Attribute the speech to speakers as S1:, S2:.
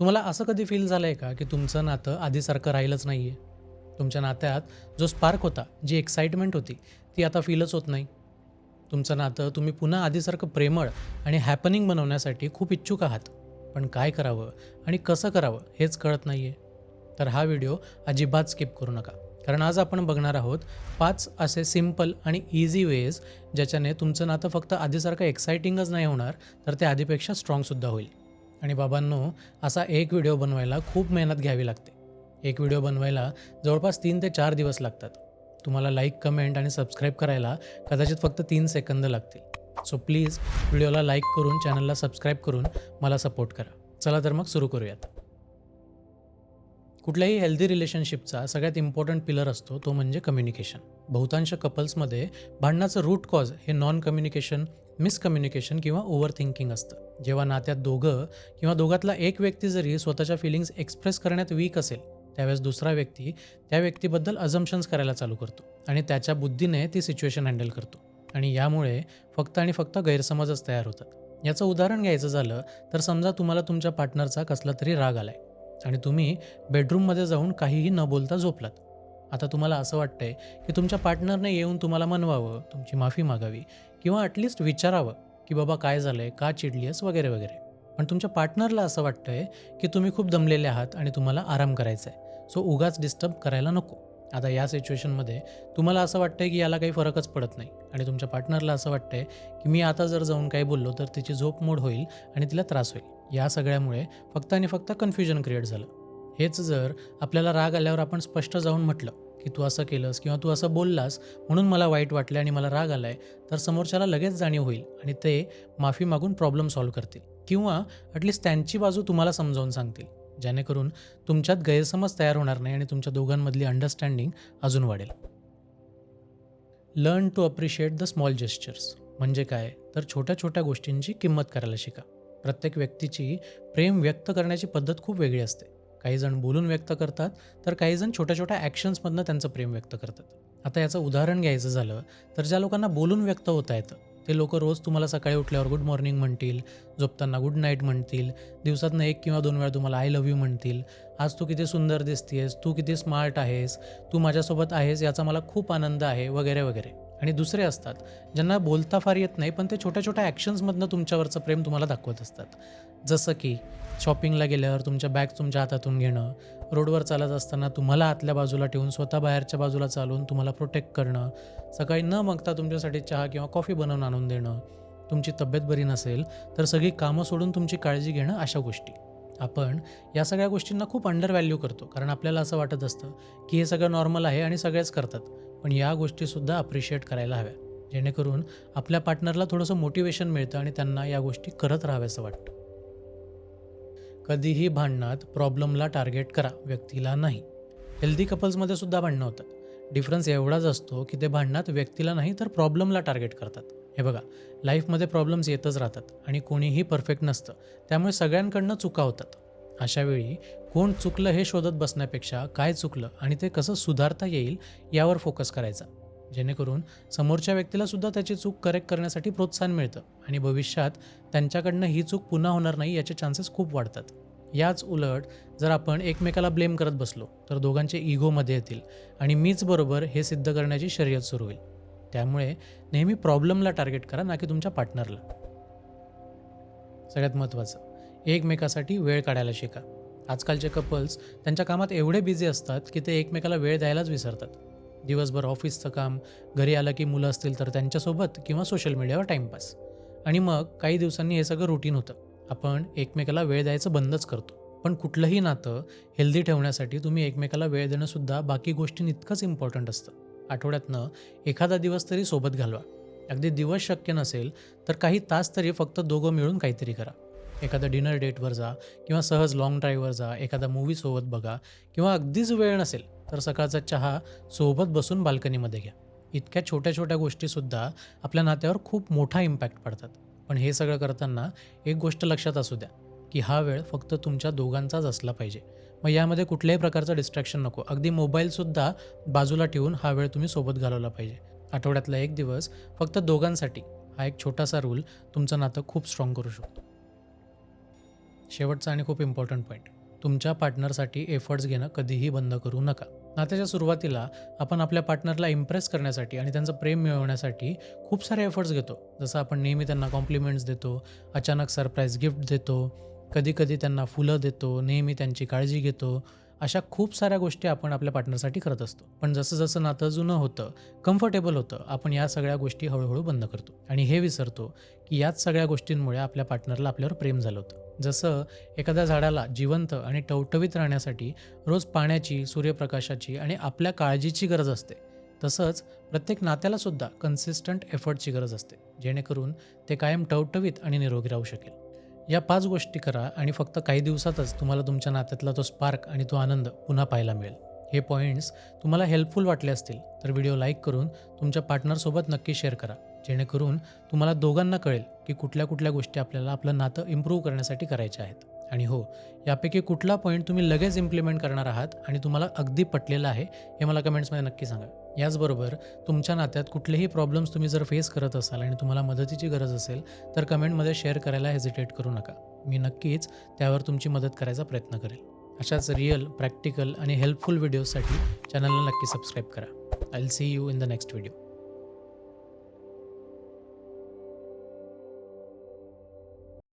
S1: तुम्हाला असं कधी फील झालं आहे का की तुमचं नातं आधीसारखं राहिलंच नाही आहे तुमच्या नात्यात जो स्पार्क होता जी एक्साइटमेंट होती ती आता फीलच होत नाही. तुमचं नातं तुम्ही पुन्हा आधीसारखं प्रेमळ आणि हॅपनिंग बनवण्यासाठी खूप इच्छुक आहात. पण काय करावं आणि कसं करावं हेच कळत नाही आहे तर हा व्हिडिओ अजिबात स्किप करू नका. कारण आज आपण बघणार आहोत पाच असे सिंपल आणि इझी वेज ज्याच्याने तुमचं नातं फक्त आधीसारखं एक्साइटिंगच नाही होणार तर ते आधीपेक्षा स्ट्रॉंगसुद्धा होईल. आणि बाबांनो असा एक व्हिडिओ बनवायला खूप मेहनत घ्यावी लागते. एक व्हिडिओ बनवायला जवळपास तीन ते चार दिवस लागतात. तुम्हाला लाईक कमेंट आणि सबस्क्राईब करायला कदाचित फक्त तीन सेकंद लागतील. सो प्लीज व्हिडिओला लाईक करून चॅनलला सबस्क्राईब करून मला सपोर्ट करा. चला तर मग सुरू करूयात. कुठल्याही हेल्दी रिलेशनशिपचा सगळ्यात इम्पॉर्टंट पिलर असतो तो म्हणजे कम्युनिकेशन बहुतांश कपल्समध्ये भांडणाचं रूट कॉज हे नॉन कम्युनिकेशन मिसकम्युनिकेशन किंवा ओव्हर थिंकिंग असतं. जेव्हा नात्यात दोघं किंवा दोघातला एक व्यक्ती जरी स्वतःच्या फिलिंग्स एक्सप्रेस करण्यात वीक असेल त्यावेळेस दुसरा व्यक्ती त्या व्यक्तीबद्दल अझम्पन्स करायला चालू करतो आणि त्याच्या बुद्धीने ती सिच्युएशन हँडल करतो. आणि यामुळे फक्त आणि फक्त गैरसमजच तयार होतात. याचं उदाहरण घ्यायचं झालं तर समजा तुम्हाला तुमच्या पार्टनरचा कसला तरी राग आलाय आणि तुम्ही बेडरूममध्ये जाऊन काहीही न बोलता झोपलात. आता तुम्हाला असं वाटतंय की तुमच्या पार्टनरने येऊन तुम्हाला मनवावं तुमची माफी मागावी किंवा ॲटलिस्ट विचारावं की बाबा काय झालंय का चिडली आहेस वगैरे वगैरे. पण तुमच्या पार्टनरला असं वाटतंय की तुम्ही खूप दमलेले आहात आणि तुम्हाला आराम करायचा आहे सो उगाच डिस्टर्ब करायला नको. आता या सिच्युएशनमध्ये तुम्हाला असं वाटतंय की याला काही फरकच पडत नाही आणि तुमच्या पार्टनरला असं वाटतंय की मी आता जर जाऊन काही बोललो तर तिची झोप मोड होईल आणि तिला त्रास होईल. या सगळ्यामुळे फक्त आणि फक्त कन्फ्युजन क्रिएट झालं. हेच जर आपल्याला राग आल्यावर आपण स्पष्ट जाऊन म्हटलं की तू असं केलंस किंवा तू असं बोललास म्हणून मला वाईट वाटलं आणि मला राग आलाय तर समोरच्याला लगेच जाणीव होईल आणि ते माफी मागून प्रॉब्लेम सॉल्व्ह करतील. किंवा ॲटलिस्ट त्यांची बाजू तुम्हाला समजावून सांगतील जेणेकरून तुमच्यात गैरसमज तयार होणार नाही आणि तुमच्या दोघांमधली अंडरस्टँडिंग अजून वाढेल. Learn to appreciate the small gestures म्हणजे काय? तर छोट्या छोट्या गोष्टींची किंमत करायला शिका. प्रत्येक व्यक्तीची प्रेम व्यक्त करण्याची पद्धत खूप वेगळी असते. काही जण बोलून व्यक्त करतात तर काही जण छोट्या छोट्या ॲक्शन्समधनं त्यांचं प्रेम व्यक्त करतात. आता याचं उदाहरण घ्यायचं झालं तर ज्या लोकांना बोलून व्यक्त होता येतं ते लोक रोज तुम्हाला सकाळी उठल्यावर गुड मॉर्निंग म्हणतील झोपताना गुड नाईट म्हणतील दिवसातनं एक किंवा दोन वेळा तुम्हाला आय लव्ह यू म्हणतील आज तू किती सुंदर दिसतेस तू किती स्मार्ट आहेस तू माझ्यासोबत आहेस याचा मला खूप आनंद आहे वगैरे वगैरे. आणि दुसरे असतात ज्यांना बोलता फार येत नाही पण ते छोट्या छोट्या ॲक्शन्समधनं तुमच्यावरचं प्रेम तुम्हाला दाखवत असतात. जसं की शॉपिंगला गेल्यावर तुमच्या बॅग तुमच्या हातातून घेणं रोडवर चालत असताना तुम्हाला आतल्या बाजूला ठेवून स्वतः बाहेरच्या बाजूला चालून तुम्हाला प्रोटेक्ट करणं सकाळी न मागता तुमच्यासाठी चहा किंवा कॉफी बनवून आणून देणं तुमची तब्येत बरी नसेल तर सगळी कामं सोडून तुमची काळजी घेणं अशा गोष्टी. आपण या सगळ्या गोष्टींना खूप अंडर व्हॅल्यू करतो. कारण आपल्याला असं वाटत असतं की हे सगळं नॉर्मल आहे आणि सगळेच करतात. पण या गोष्टीसुद्धा अप्रिशिएट करायला हव्या. जेणेकरून आपल्या पार्टनरला थोडंसं मोटिवेशन मिळतं आणि त्यांना या गोष्टी करत राहाव्याचं वाटतं. कधीही भांडणात प्रॉब्लेमला टार्गेट करा व्यक्तीला नाही. हेल्दी कपल्समध्ये सुद्धा भांडणं होतात. डिफरन्स एवढाच असतो की ते भांडणात व्यक्तीला नाही तर प्रॉब्लेमला टार्गेट करतात. हे बघा लाईफमध्ये प्रॉब्लेम्स येतच राहतात आणि कोणीही परफेक्ट नसतं. त्यामुळे सगळ्यांकडनं चुका होतात. अशावेळी कोण चुकलं हे शोधत बसण्यापेक्षा काय चुकलं आणि ते कसं सुधारता येईल यावर फोकस करायचा. जेणेकरून समोरच्या व्यक्तीला सुद्धा त्याची चूक करेक्ट करण्यासाठी प्रोत्साहन मिळतं आणि भविष्यात त्यांच्याकडनं ही चूक पुन्हा होणार नाही याचे चान्सेस खूप वाढतात. याच उलट जर आपण एकमेकाला ब्लेम करत बसलो तर दोघांचे इगोमध्ये येतील आणि मीच बरोबर हे सिद्ध करण्याची शर्यत सुरू होईल त्यामुळे नेहमी प्रॉब्लेमला टार्गेट करा ना की तुमच्या पार्टनरला. सगळ्यात महत्त्वाचं एकमेकासाठी वेळ काढायला शिका. आजकालचे कपल्स त्यांच्या कामात एवढे बिझी असतात की ते एकमेकाला वेळ द्यायलाच विसरतात. दिवसभर ऑफिसचं काम घरी आलं की मुलं असतील तर त्यांच्यासोबत किंवा सोशल मीडियावर टाईमपास आणि मग काही दिवसांनी हे सगळं रुटीन होतं. आपण एकमेकाला वेळ द्यायचं बंदच करतो. पण कुठलंही नातं हेल्दी ठेवण्यासाठी तुम्ही एकमेकाला वेळ देणंसुद्धा बाकी गोष्टीं इतकंच इम्पॉर्टंट असतं. आठवड्यातनं एखादा दिवस तरी सोबत घालवा. अगदी दिवस शक्य नसेल तर काही तास तरी फक्त दोघं मिळून काहीतरी करा. एखादा डिनर डेटवर जा किंवा सहज लाँग ड्राईव्हवर जा एखादा मूवी सोबत बघा किंवा अगदीच वेळ नसेल तर सकाळचा चहा सोबत बसून बाल्कनीमध्ये घ्या. इतक्या छोट्या छोट्या गोष्टीसुद्धा आपल्या नात्यावर खूप मोठा इम्पॅक्ट पडतात. पण हे सगळं करताना एक गोष्ट लक्षात असू द्या की हा वेळ फक्त तुमच्या दोघांचाच असला पाहिजे. मग यामध्ये कुठल्याही प्रकारचं डिस्ट्रॅक्शन नको. अगदी मोबाईलसुद्धा बाजूला ठेवून हा वेळ तुम्ही सोबत घालवला पाहिजे. आठवड्यातला एक दिवस फक्त दोघांसाठी हा एक छोटासा रूल तुमचं नातं खूप स्ट्रॉंग करू शकतो. शेवटचा आणि खूप इम्पॉर्टंट पॉईंट तुमच्या पार्टनरसाठी एफर्ट्स घेणं कधीही बंद करू नका. नात्याच्या सुरुवातीला आपण आपल्या पार्टनरला इम्प्रेस करण्यासाठी आणि त्यांचं प्रेम मिळवण्यासाठी खूप सारे एफर्ट्स घेतो. जसं आपण नेहमी त्यांना कॉम्प्लिमेंट्स देतो अचानक सरप्राईज गिफ्ट देतो कधीकधी त्यांना फुलं देतो नेहमी त्यांची काळजी घेतो अशा खूप साऱ्या गोष्टी आपण आपल्या पार्टनरसाठी करत असतो. पण जसं जसं नातं जुनं होतं कम्फर्टेबल होतं आपण या सगळ्या गोष्टी हळूहळू बंद करतो. आणि हे विसरतो की याच सगळ्या गोष्टींमुळे आपल्या पार्टनरला आपल्यावर प्रेम झालं होतं. जसं एखाद्या झाडाला जिवंत आणि टवटवीत राहण्यासाठी रोज पाण्याची सूर्यप्रकाशाची आणि आपल्या काळजीची गरज असते. तसंच प्रत्येक नात्याला सुद्धा कन्सिस्टंट एफर्टची गरज असते. जेणेकरून ते कायम टवटवीत आणि निरोगी राहू शकेल. या पाच गोष्टी करा आणि फक्त काही दिवसातच तुम्हाला तुमच्या नात्यातला तो स्पार्क आणि तो आनंद पुन्हा पाहायला मिळेल. हे पॉईंट्स तुम्हाला हेल्पफुल वाटले असतील तर व्हिडिओ लाईक करून तुमच्या पार्टनरसोबत नक्की शेअर करा. जेणेकरून तुम्हाला दोघांना कळेल की कुठल्या कुठल्या गोष्टी आपल्याला आपलं नातं इम्प्रूव्ह करण्यासाठी करायच्या आहेत. आणि हो यापैकी कुठला पॉईंट तुम्ही लगेच इम्प्लिमेंट करणार आहात आणि तुम्हाला अगदी पटलेलं आहे हे मला कमेंट्समध्ये नक्की सांगा. याचबरोबर तुमच्या नात्यात कुठलेही प्रॉब्लेम्स तुम्ही जर फेस करत असाल आणि तुम्हाला मदतीची गरज असेल तर कमेंटमध्ये शेअर करायला हेजिटेट करू नका. मी नक्कीच त्यावर तुमची मदत करायचा प्रयत्न करेल. अशाच रिअल प्रॅक्टिकल आणि हेल्पफुल व्हिडिओजसाठी चॅनलला नक्की सबस्क्राईब करा. I see you in the next video